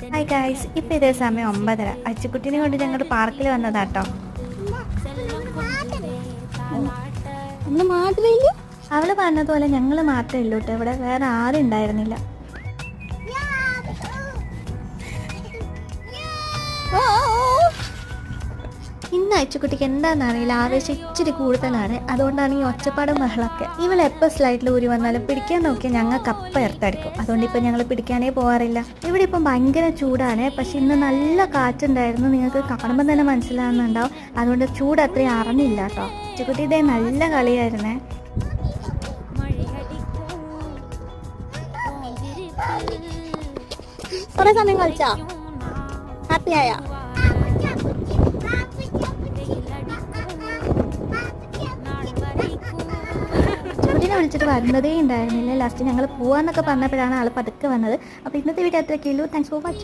Hi guys ഇപ്പം ഇതേ സമയം ഒമ്പതര. അച്ചുക്കുട്ടീനെ കൊണ്ട് ഞങ്ങൾ പാർക്കിൽ വന്നതാട്ടോ. അവൾ പറഞ്ഞതുപോലെ ഞങ്ങൾ മാത്രമേ ഉള്ളൂ കേട്ടോ ഇവിടെ വേറെ ആരും ഉണ്ടായിരുന്നില്ല. ഇന്ന് അയച്ചുകുട്ടിക്ക് എന്താണെന്നറിയില്ല ആവേശം ഇച്ചിരി കൂടുതലാണ്. അതുകൊണ്ടാണ് ഈ ഒച്ചപ്പാടും മഹളൊക്കെ ഇവൾ എപ്പോൾ സ്ലൈഡിൽ ഊരി വന്നാലും പിടിക്കാൻ നോക്കിയാൽ ഞങ്ങൾക്ക് അപ്പ എർത്തടിക്കും അതുകൊണ്ട് ഇപ്പം ഞങ്ങൾ പിടിക്കാനേ പോകാറില്ല ഇവിടെ ഇപ്പം ഭയങ്കര ചൂടാണ്. പക്ഷെ ഇന്ന് നല്ല കാറ്റുണ്ടായിരുന്നു. നിങ്ങൾക്ക് കാണുമ്പോൾ തന്നെ മനസ്സിലാകുന്നുണ്ടാവും അതുകൊണ്ട് ചൂട് അത്രയും അറിഞ്ഞില്ല കേട്ടോ. അച്ചുകുട്ടി ഇതേ നല്ല കളിയായിരുന്നേ. കുറെ സമയം കളിച്ചാ? ഹാപ്പി കുട്ടീനെ വിളിച്ചിട്ട് വരുന്നതേ ഉണ്ടായിരുന്നില്ല. ലാസ്റ്റ് ഞങ്ങൾ പോവാന്നൊക്കെ പറഞ്ഞപ്പോഴാണ് ആൾ പതുക്കെ വന്നത്. അപ്പോൾ ഇന്നത്തെ വീഡിയോ അത്രയൊക്കെ ഉള്ളൂ താങ്ക്സ് ഫോർ വാച്ചിങ്